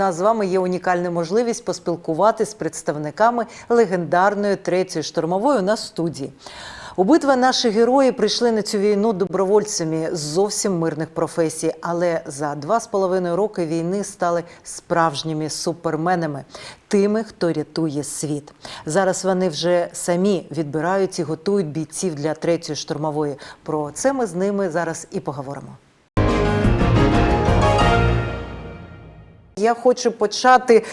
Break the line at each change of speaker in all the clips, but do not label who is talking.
нас з вами є унікальна можливість поспілкуватися з представниками легендарної третьої штурмової в студії. Обидва наші герої прийшли на цю війну добровольцями з зовсім мирних професій, але за два з половиною роки війни стали справжніми суперменами, тими, хто рятує світ. Зараз вони вже самі відбирають і готують бійців для третьої штурмової. Про це ми з ними зараз і поговоримо. Я хочу почати,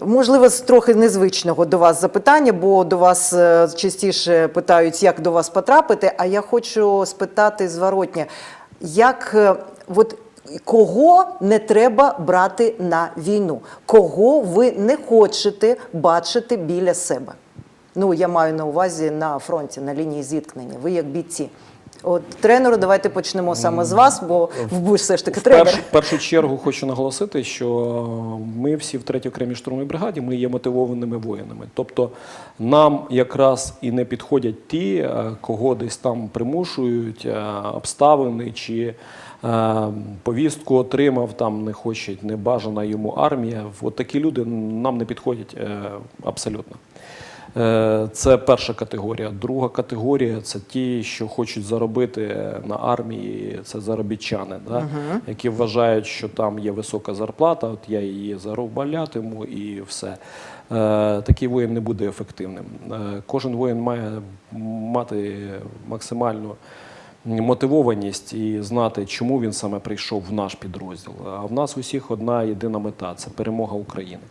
можливо, з трохи незвичного до вас запитання, бо до вас е, частіше питають, як до вас потрапити. А я хочу спитати зворотня, як е, от. Кого не треба брати на війну? Кого ви не хочете бачити біля себе? Ну, я маю на увазі на фронті, на лінії зіткнення. Ви як бійці. От тренеру, давайте почнемо саме з вас, бо ви все ж таки тренер.
першу, в першу чергу хочу наголосити, що ми всі в 3-й окремій штурмовій бригаді ми є мотивованими воїнами. Тобто нам якраз і не підходять ті, е, кого десь там примушують, е, обставини чи е, повістку отримав, там не хоче, не бажана йому армія. От такі люди нам не підходять абсолютно. Е, Це перша категорія. Друга категорія це ті, що хочуть заробити на армії, це заробітчани, да? які вважають, що там є висока зарплата, от я її зароблятиму і все. Е, Такий воїн не буде ефективним. Е, Кожен воїн має мати максимальну мотивованість і знати, чому він саме прийшов в наш підрозділ. А в нас усіх одна єдина мета це перемога України,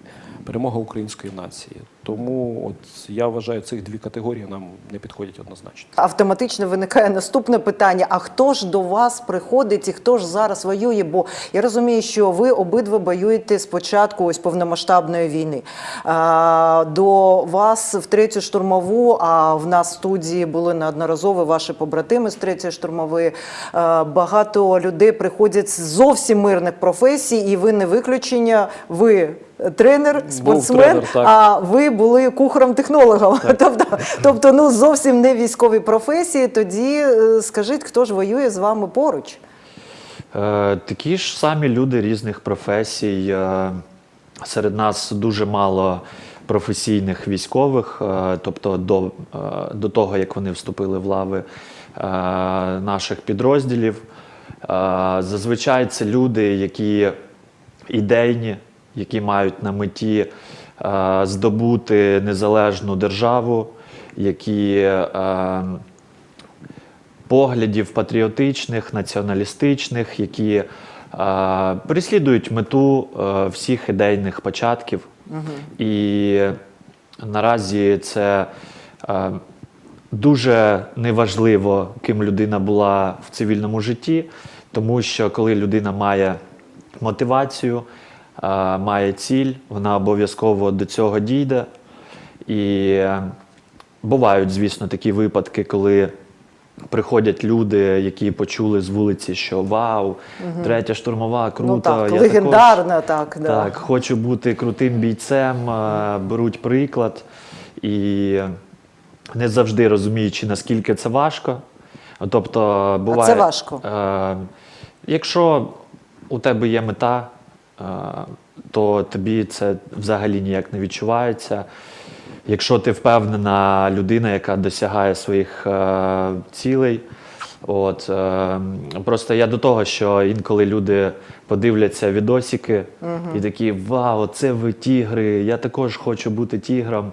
перемога української нації. Тому от я вважаю, цих дві категорії нам не підходять однозначно.
Автоматично виникає наступне питання: а хто ж до вас приходить і хто ж зараз воює? Бо я розумію, що ви обидва воюєте з початку ось повномасштабної війни. А, до вас в третю штурмову, а в нас в студії були неодноразово ваші побратими з третьої штурмової. А, багато людей приходять з зовсім мирних професій, і ви не виключення. Ви тренер, спортсмен,
тренер, так.
а ви були кухарем-технологом. Тобто, тобто, ну зовсім не військові професії. Тоді е, скажіть, хто ж воює з вами поруч?
Е, Такі ж самі люди різних професій. Е, Серед нас дуже мало професійних військових, е, тобто до, до того, як вони вступили в лави наших підрозділів. Зазвичай це люди, які ідейні, які мають на меті е, здобути незалежну державу, які е, поглядів патріотичних, націоналістичних, які е, переслідують мету всіх ідейних початків. І наразі це дуже неважливо, ким людина була в цивільному житті, тому що коли людина має мотивацію, має ціль, вона обов'язково до цього дійде. І е, бувають, звісно, такі випадки, коли приходять люди, які почули з вулиці, що вау, третя штурмова, круто.
ну так,
я
легендарно, так. Да.
так, хочу бути крутим бійцем, е, беруть приклад і не завжди розуміючи, наскільки це важко. Тобто, буває,
це важко?
Е, якщо у тебе є мета, то тобі це взагалі ніяк не відчувається. Якщо ти впевнена людина, яка досягає своїх е, цілей, от е, просто я до того, що інколи люди подивляться відосики і такі Вау, це ви тігри! Я також хочу бути тігром.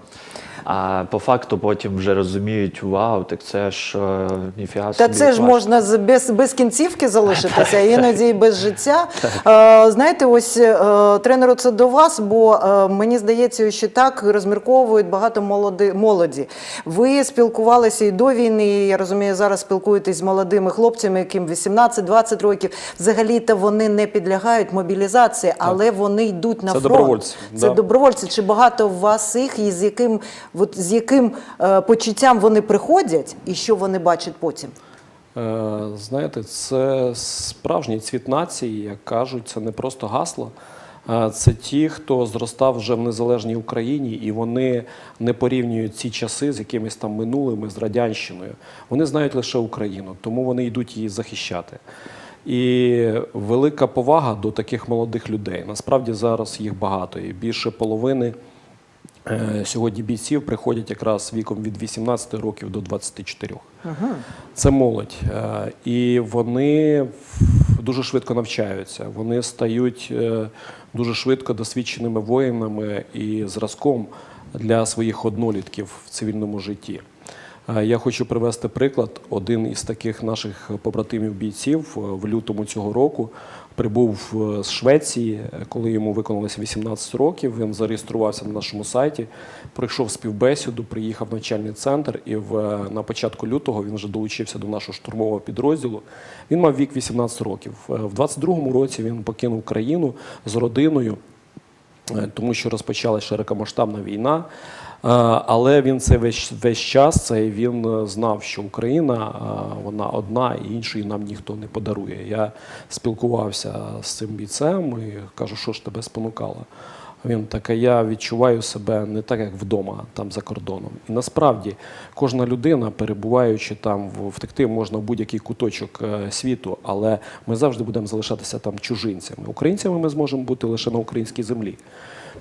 А по факту потім вже розуміють, вау, так це ж е, ніфіга
Та це ж
важко».
можна з- без, без кінцівки залишитися, іноді і без життя. Е, знаєте, ось е, тренеру це до вас, бо е, мені здається, що так розмірковують багато молоди, молоді. Ви спілкувалися і до війни, і, я розумію, зараз спілкуєтесь з молодими хлопцями, яким 18-20 років. Взагалі-то вони не підлягають мобілізації, але вони йдуть на
Це
фронт.
добровольці,
Це
да.
добровольці. Чи багато у вас їх, і з яким, от, з яким е, почуттям вони приходять, і що вони бачать потім?
Е, Знаєте, це справжній цвіт нації, як кажуть, це не просто гасло. а Це ті, хто зростав вже в незалежній Україні, і вони не порівнюють ці часи з якимись там минулими, з радянщиною. Вони знають лише Україну, тому вони йдуть її захищати. І велика повага до таких молодих людей. Насправді зараз їх багато, і більше половини е, сьогодні бійців приходять якраз віком від 18 років до 24. Це молодь. Е, І вони дуже швидко навчаються. Вони стають е, дуже швидко досвідченими воїнами і зразком для своїх однолітків в цивільному житті. Е, Я хочу привести приклад. Один із таких наших побратимів бійців е, в лютому цього року прибув е, з Швеції, коли йому виконалося 18 років. Він зареєструвався на нашому сайті, пройшов співбесіду, приїхав в навчальний центр, і в, е, на початку лютого він вже долучився до нашого штурмового підрозділу. Він мав вік 18 років. Е, В 22-му році він покинув країну з родиною. Тому що розпочалася широкомасштабна війна. Е, Але він це весь, весь час це він е, знав, що Україна е, вона одна і іншої нам ніхто не подарує. Я спілкувався з цим бійцем і кажу, що ж тебе спонукало. Він так, я відчуваю себе не так, як вдома, там за кордоном. І насправді кожна людина, перебуваючи там, втекти можна в будь-який куточок світу, але ми завжди будемо залишатися там чужинцями. Українцями ми зможемо бути лише на українській землі.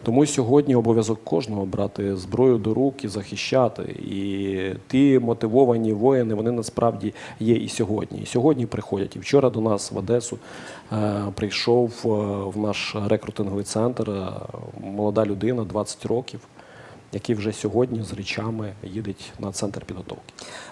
Тому сьогодні обов'язок кожного брати зброю до рук і захищати. І ті мотивовані воїни, вони насправді є і сьогодні. І сьогодні приходять. І вчора до нас в Одесу е, прийшов е, в наш рекрутинговий центр е, молода людина, 20 років, який вже сьогодні з речами їде на центр підготовки.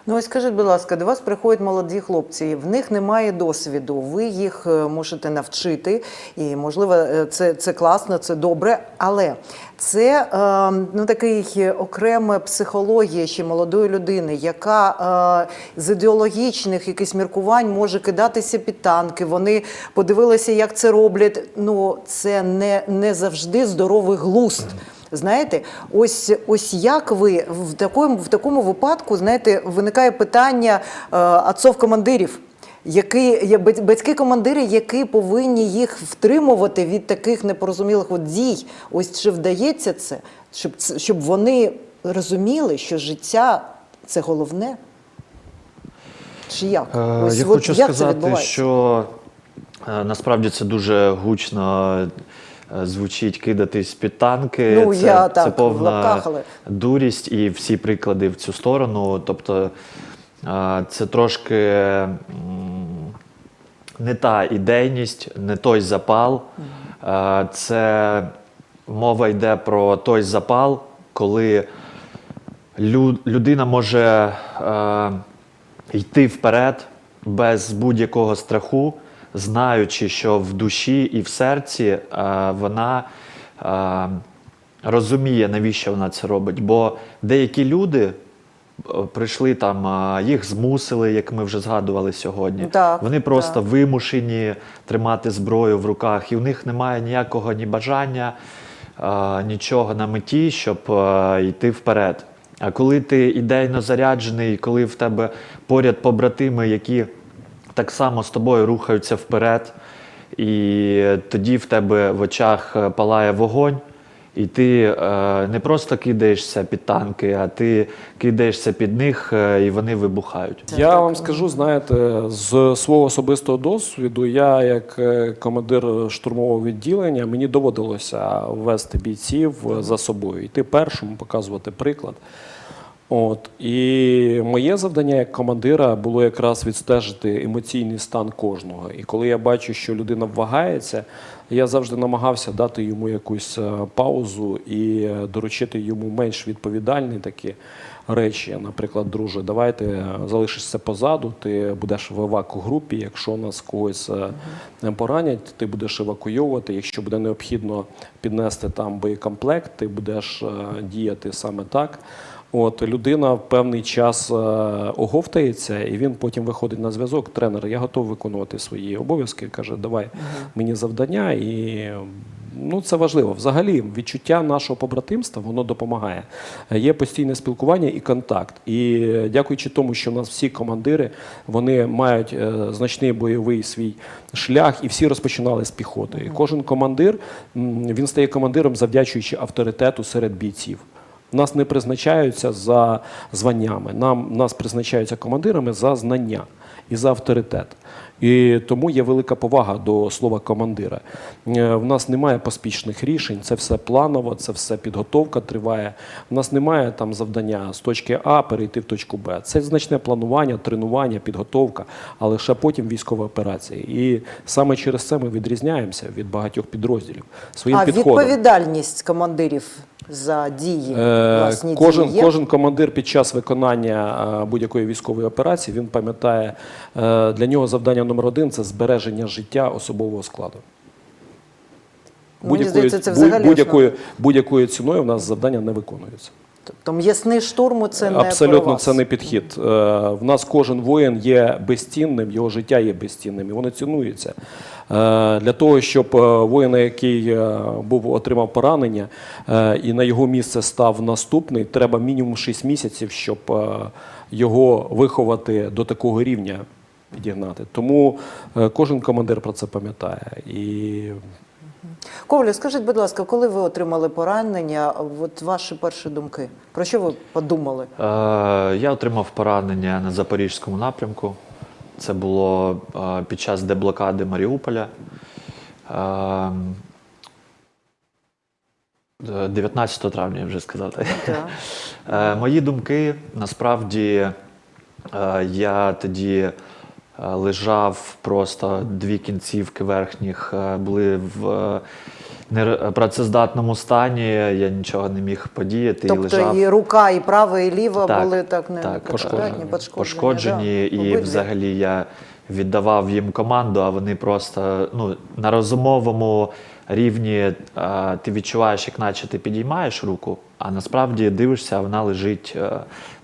Ну ось скажіть, будь ласка, до вас приходять молоді хлопці, в них немає досвіду. Ви їх е, можете навчити, і можливо, е, це, це класно, це добре. Але це е, ну такий окрема психологія ще молодої людини, яка з ідеологічних якихось міркувань може кидатися під танки. Вони подивилися, як це роблять. Ну це не, не завжди здоровий глузд. Знаєте, ось ось як ви в такому в такому випадку знаєте, виникає питання е, отцов командирів. Які батьки-командири, які повинні їх втримувати від таких непорозумілих от дій. Ось чи вдається це, щоб щоб вони розуміли, що життя це головне? Чи як?
Е,
Ось
Я
от
хочу
як це
сказати,
відбувається?
що е, насправді це дуже гучно звучить кидатись під танки.
Ну,
це,
я
це
так,
повна
лапках, але-
дурість і всі приклади в цю сторону. Тобто е, це трошки не та ідейність, не той запал. Е, Це мова йде про той запал, коли людина може е, йти вперед без будь-якого страху, знаючи, що в душі і в серці е, вона е, розуміє, навіщо вона це робить. Бо деякі люди е, прийшли там, їх змусили, як ми вже згадували сьогодні.
Так,
Вони просто
так.
вимушені тримати зброю в руках, і в них немає ніякого ні бажання, нічого на меті, щоб йти вперед. А коли ти ідейно заряджений, коли в тебе поряд побратими, які так само з тобою рухаються вперед, і тоді в тебе в очах е, палає вогонь. І ти е, не просто кидаєшся під танки, а ти кидаєшся під них, е, і вони вибухають.
Я вам скажу, знаєте, з свого особистого досвіду, я як е, командир штурмового відділення, мені доводилося вести бійців за собою, йти першим, показувати приклад. От і моє завдання як командира було якраз відстежити емоційний стан кожного. І коли я бачу, що людина вагається, я завжди намагався дати йому якусь е, паузу і е, доручити йому менш відповідальні такі речі. Наприклад, друже, давайте е, залишишся позаду, ти будеш в еваку групі. Якщо нас когось поранять, ти будеш евакуйовувати. Якщо буде необхідно піднести там боєкомплект, ти будеш діяти саме так. От людина в певний час е, оговтається, і він потім виходить на зв'язок. Тренер, я готовий виконувати свої обов'язки. каже, давай мені завдання, і ну це важливо. Взагалі, відчуття нашого побратимства воно допомагає. Є постійне спілкування і контакт. І дякуючи тому, що в нас всі командири вони мають е, значний бойовий свій шлях, і всі розпочинали з піхоти. І кожен командир він стає командиром, завдячуючи авторитету серед бійців. Нас не призначаються за званнями. Нам нас призначаються командирами за знання і за авторитет. І тому є велика повага до слова командира. Е, В нас немає поспішних рішень, це все планово, це все підготовка триває. У нас немає там завдання з точки А перейти в точку Б. Це значне планування, тренування, підготовка, а лише потім військові операції. І саме через це ми відрізняємося від багатьох підрозділів своїм
а
підходом.
відповідальність командирів за дії,
Е,
власні
Кожен,
дії
кожен командир під час виконання е, будь-якої військової операції він пам'ятає для нього завдання номер один це збереження життя особового складу.
Це
будь- будь-якою, будь-якою ціною в нас завдання не виконується.
Тобто м'ясний штурм це не
Абсолютно
про вас.
це не підхід. Е, В нас кожен воїн є безцінним, його життя є безцінним, і воно цінується. Е, Для того, щоб е, воїна, який був отримав поранення, і на його місце став наступний, треба мінімум 6 місяців, щоб його виховати до такого рівня. Підігнати. Тому е, кожен командир про це пам'ятає. І
Ковалю, скажіть, будь ласка, коли ви отримали поранення, от ваші перші думки? Про що ви подумали?
Е, я отримав поранення на Запорізькому напрямку. Це було е, під час деблокади Маріуполя. Е, е, 19 травня, я вже сказав. так? Е, Мої думки насправді е, я тоді лежав просто дві кінцівки верхніх е, були в е, непрацездатному стані, я нічого не міг подіяти і
Тобто
лежав.
і рука, і права, і ліва
Так,
були так не
так,
пошкоджені,
пошкоджені.
пошкоджені,
да,
і
обидві.
взагалі я віддавав їм команду, а вони просто ну, на розумовому рівні а, ти відчуваєш, як наче ти підіймаєш руку, а насправді дивишся, а вона лежить е,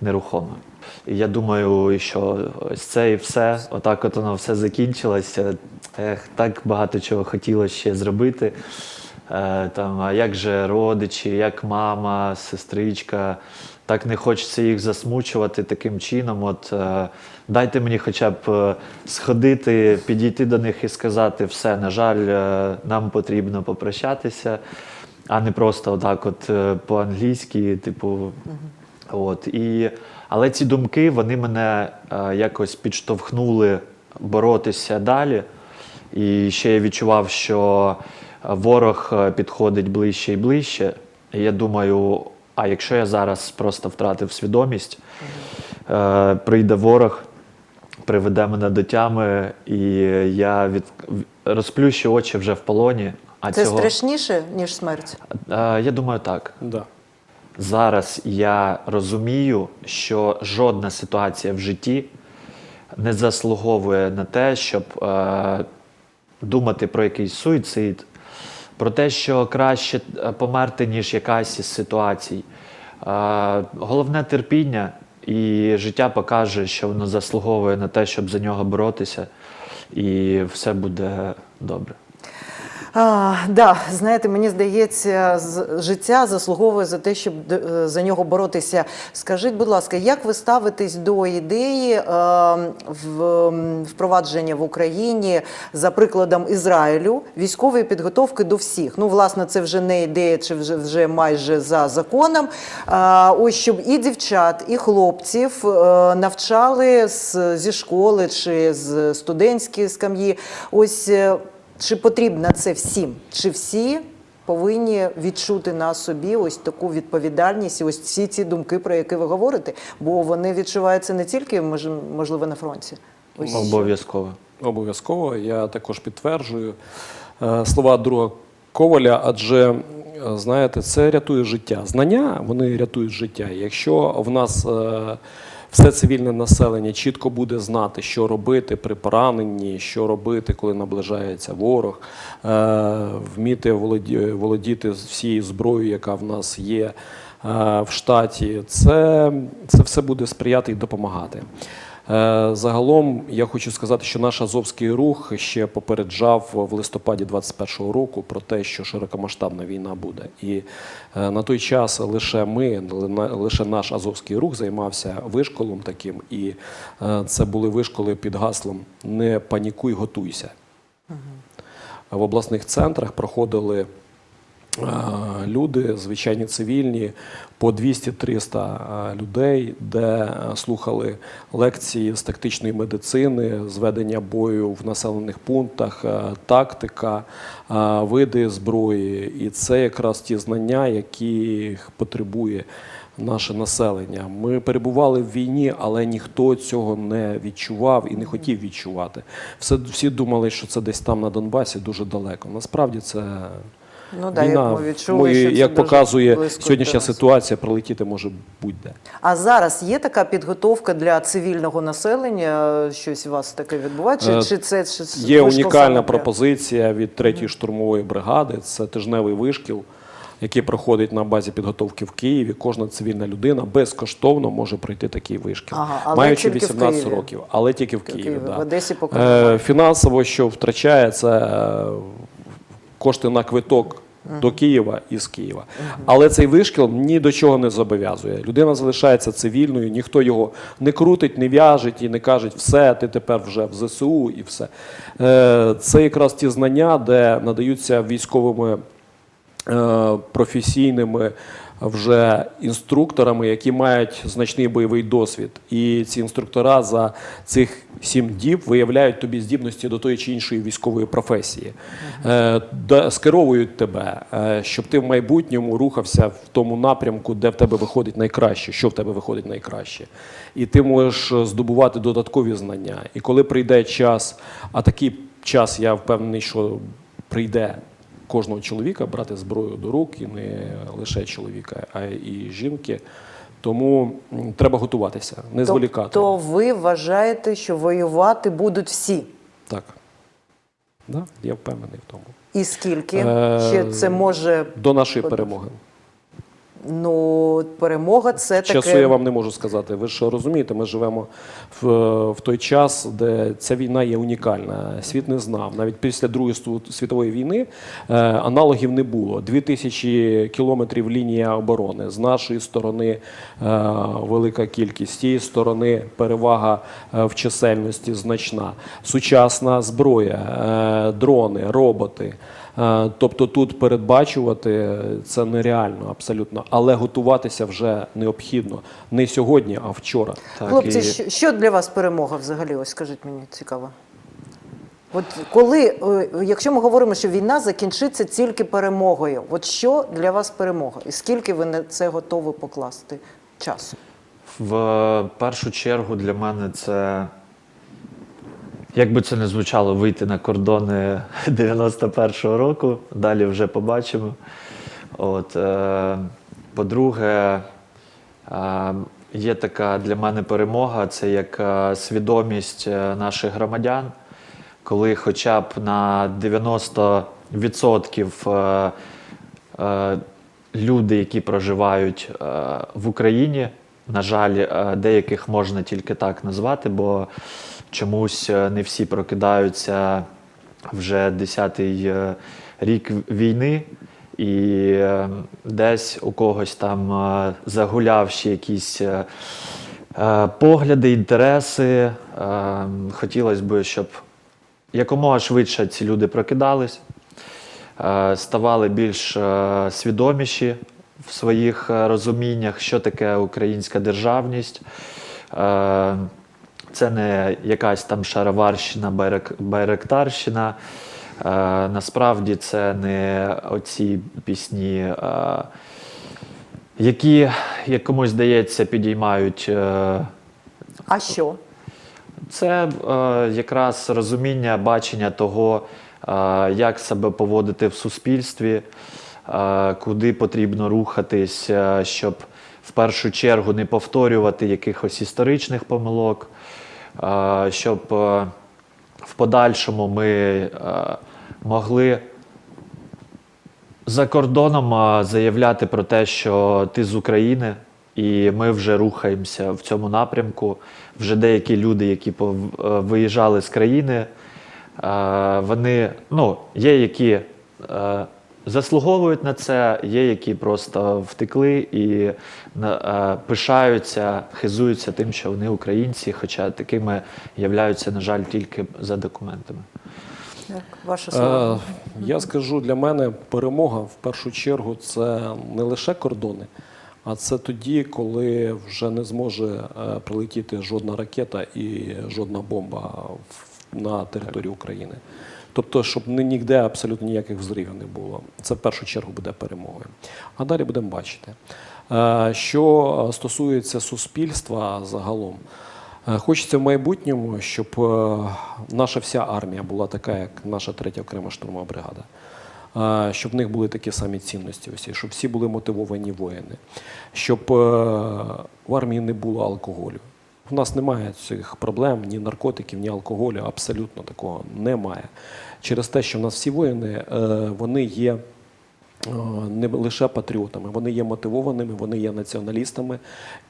нерухомо. І я думаю, що ось це і все, отак от воно все закінчилося. Ех, так багато чого хотілося ще зробити. Е, там, а як же родичі, як мама, сестричка. Так не хочеться їх засмучувати таким чином. От е, дайте мені хоча б е, сходити, підійти до них і сказати, все, на жаль, е, нам потрібно попрощатися, а не просто отак, от е, по-англійськи, типу. От, і, але ці думки вони мене е, якось підштовхнули боротися далі. І ще я відчував, що е, ворог е, підходить ближче і ближче. І я думаю, а якщо я зараз просто втратив свідомість, е, прийде ворог, приведе мене до тями, і я від... розплющу очі вже в полоні. А
Це
цього...
страшніше, ніж смерть.
Е, я думаю, так.
да.
Зараз я розумію, що жодна ситуація в житті не заслуговує на те, щоб е, думати про якийсь суїцид, про те, що краще е, померти, ніж якась із ситуацій. Е, головне терпіння, і життя покаже, що воно заслуговує на те, щоб за нього боротися, і все буде добре.
А, да, знаєте, мені здається, життя заслуговує за те, щоб е, за нього боротися. Скажіть, будь ласка, як ви ставитесь до ідеї е, в, впровадження в Україні за прикладом Ізраїлю військової підготовки до всіх? Ну, власне, це вже не ідея, чи вже, вже майже за законом. А, ось щоб і дівчат, і хлопців е, навчали з, зі школи чи з студентської скам'ї. Ось. Чи потрібно це всім? Чи всі повинні відчути на собі ось таку відповідальність, і ось всі ці думки, про які ви говорите? Бо вони відчуваються не тільки мож- можливо на фронті. Ось
Обов'язково.
Обов'язково. Я також підтверджую е, слова друга Коваля, адже е, знаєте, це рятує життя. Знання вони рятують життя. Якщо в нас е, все цивільне населення чітко буде знати, що робити при пораненні, що робити, коли наближається ворог, е, вміти володі- володіти всією зброєю, яка в нас є е, в штаті, це, це все буде сприяти і допомагати. Е, Загалом я хочу сказати, що наш Азовський рух ще попереджав в листопаді 21-го року про те, що широкомасштабна війна буде. І е, на той час лише ми, лише наш Азовський рух займався вишколом таким, і е, це були вишколи під гаслом Не панікуй, готуйся. В обласних центрах проходили люди, звичайні цивільні, по 200-300 людей, де е, слухали лекції з тактичної медицини, зведення бою в населених пунктах, е, тактика, е, види зброї. І це якраз ті знання, яких потребує наше населення. Ми перебували в війні, але ніхто цього не відчував і не хотів відчувати. Все, всі думали, що це десь там на Донбасі дуже далеко. Насправді це
Ну да, як ми відчули,
Ми-
що це
як
дуже
показує
близько
сьогоднішня
до нас.
ситуація, прилетіти може будь-де.
А зараз є така підготовка для цивільного населення? Щось у вас таке відбувається?
Е,
Чи, чи це
Є
вишкіл
унікальна
для-
пропозиція від 3-ї штурмової бригади. Це тижневий вишкіл, який проходить на базі підготовки в Києві. Кожна цивільна людина безкоштовно може пройти такий вишкіл,
Ага, але
маючи
тільки в
18
Києві.
років, але тільки в
В
Києві.
Києві,
да.
в Одесі поки
Е, фінансово, що втрачає, це е, кошти на квиток. До Києва і з Києва. Але цей вишкіл ні до чого не зобов'язує. Людина залишається цивільною, ніхто його не крутить, не в'яжить і не каже, все, ти тепер вже в ЗСУ і все. Е, Це якраз ті знання, де надаються військовими е, професійними вже інструкторами, які мають значний бойовий досвід. І ці інструктора за цих сім діб виявляють тобі здібності до тої чи іншої військової професії, е, скеровують тебе, е, щоб ти в майбутньому рухався в тому напрямку, де в тебе виходить найкраще, що в тебе виходить найкраще. І ти можеш здобувати додаткові знання. І коли прийде час, а такий час, я впевнений, що прийде кожного чоловіка брати зброю до рук і не лише чоловіка, а і жінки. Тому треба готуватися, не зволікати.
Тобто ви вважаєте, що воювати будуть всі?
Так. Да, я впевнений в тому.
І скільки
Е,
Чи це може
До нашої перемоги.
Ну перемога? Це
Часу я вам не можу сказати. Ви ж розумієте, ми живемо в, в той час, де ця війна є унікальна. Світ не знав. Навіть після Другої світової війни е, аналогів не було. Дві тисячі кілометрів лінія оборони. З нашої сторони е, велика кількість, з тієї сторони перевага е, в чисельності значна. Сучасна зброя, е, дрони, роботи. Е, Тобто тут передбачувати це нереально абсолютно, але готуватися вже необхідно не сьогодні, а вчора.
Так,
Хлопці,
і-
що, для вас перемога взагалі? Ось скажіть мені цікаво. От коли, е, якщо ми говоримо, що війна закінчиться тільки перемогою, от що для вас перемога? І скільки ви на це готові покласти часу?
В першу чергу для мене це, як би це не звучало, вийти на кордони 91-го року. Далі вже побачимо. От, е, по-друге, е, є така для мене перемога це як е, свідомість е, наших громадян, коли хоча б на 90% е, е, люди, які проживають е, в Україні, на жаль, е, деяких можна тільки так назвати, бо чомусь е, не всі прокидаються вже 10-й е, рік війни, і е, десь у когось там загулявши якісь. Погляди, інтереси. Хотілося б, щоб якомога швидше ці люди прокидались, ставали більш свідоміші в своїх розуміннях, що таке українська державність. Це не якась там шароварщина, байрак- байрактарщина. Е, Насправді це не оці пісні, е, які, як комусь здається, підіймають. е,
А що?
це е, якраз розуміння, бачення того, е, як себе поводити в суспільстві, е, куди потрібно рухатись, е, щоб в першу чергу не повторювати якихось історичних помилок, щоб е, в подальшому ми е, могли за кордоном заявляти про те, що ти з України, і ми вже рухаємося в цьому напрямку. Вже деякі люди, які е, виїжджали з країни, вони ну, є, які заслуговують на це, є, які просто втекли і на- е, пишаються, хизуються тим, що вони українці, хоча такими являються, на жаль, тільки за документами.
Так, ваше слово.
Е, Я скажу, для мене перемога в першу чергу це не лише кордони, а це тоді, коли вже не зможе е, прилетіти жодна ракета і жодна бомба в- на територію України. Тобто, щоб ніде абсолютно ніяких взривів не було. Це в першу чергу буде перемогою. А далі будемо бачити. Е, Що стосується суспільства загалом, Е, Хочеться в майбутньому, щоб е, наша вся армія була така, як наша третя окрема штурмова бригада. Е, Щоб в них були такі самі цінності, усі, щоб всі були мотивовані воїни, щоб е, в армії не було алкоголю. У нас немає цих проблем, ні наркотиків, ні алкоголю, абсолютно такого немає. Через те, що в нас всі воїни е, вони є е, не лише патріотами, вони є мотивованими, вони є націоналістами.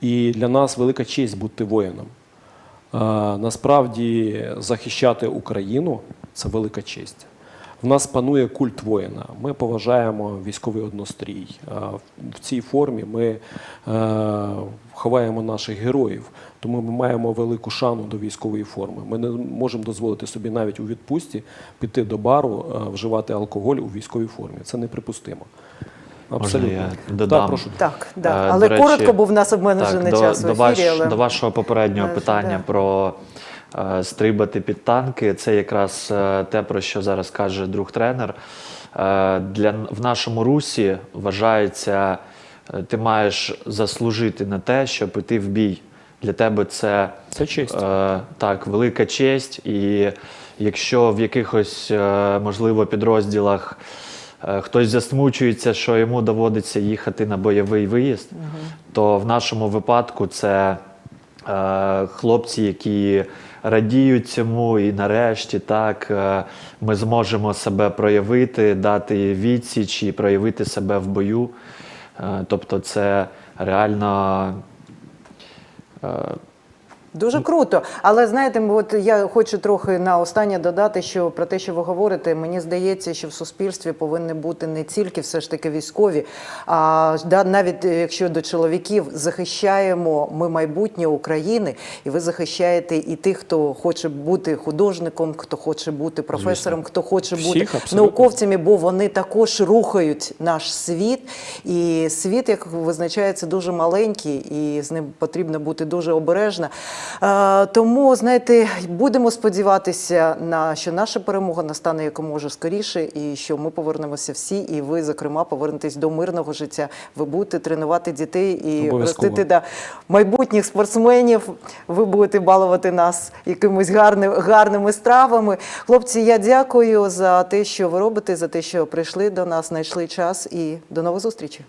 І для нас велика честь бути воїном. Е, Насправді захищати Україну це велика честь. В нас панує культ воїна. Ми поважаємо військовий однострій. В цій формі ми е, ховаємо наших героїв, тому ми маємо велику шану до військової форми. Ми не можемо дозволити собі навіть у відпустці піти до бару, е, вживати алкоголь у військовій формі. Це неприпустимо. Абсолютно.
я додам?
Так, прошу.
Так, да.
Е,
але
до речі,
коротко, бо в нас обмежений
до,
час в
до,
ефірі.
ваш,
але...
до вашого попереднього питання про стрибати під танки, це якраз е, те, про що зараз каже друг тренер. Е, для, в нашому русі вважається, е, ти маєш заслужити на те, щоб іти в бій. Для тебе це
Це честь.
Е, так, велика честь. І якщо в якихось, е, можливо, підрозділах е, хтось засмучується, що йому доводиться їхати на бойовий виїзд, то в нашому випадку це е, хлопці, які радіють цьому, і нарешті так е, ми зможемо себе проявити, дати відсіч і проявити себе в бою. Е, тобто, це реально.
Дуже круто. Але знаєте, от я хочу трохи на останнє додати, що про те, що ви говорите, мені здається, що в суспільстві повинні бути не тільки все ж таки військові, а да, навіть е, якщо до чоловіків захищаємо ми майбутнє України, і ви захищаєте і тих, хто хоче бути художником, хто хоче бути професором, хто хоче
Всіх,
бути
абсолютно.
науковцями, бо вони також рухають наш світ. І світ, як визначається, дуже маленький, і з ним потрібно бути дуже обережно. Е, Тому, знаєте, будемо сподіватися на що наша перемога настане якомога скоріше, і що ми повернемося всі, і ви, зокрема, повернетесь до мирного життя. Ви будете тренувати дітей і ростити да, майбутніх спортсменів. Ви будете балувати нас якимись гарними, гарними стравами. Хлопці, я дякую за те, що ви робите, за те, що прийшли до нас, знайшли час, і до нових зустрічей.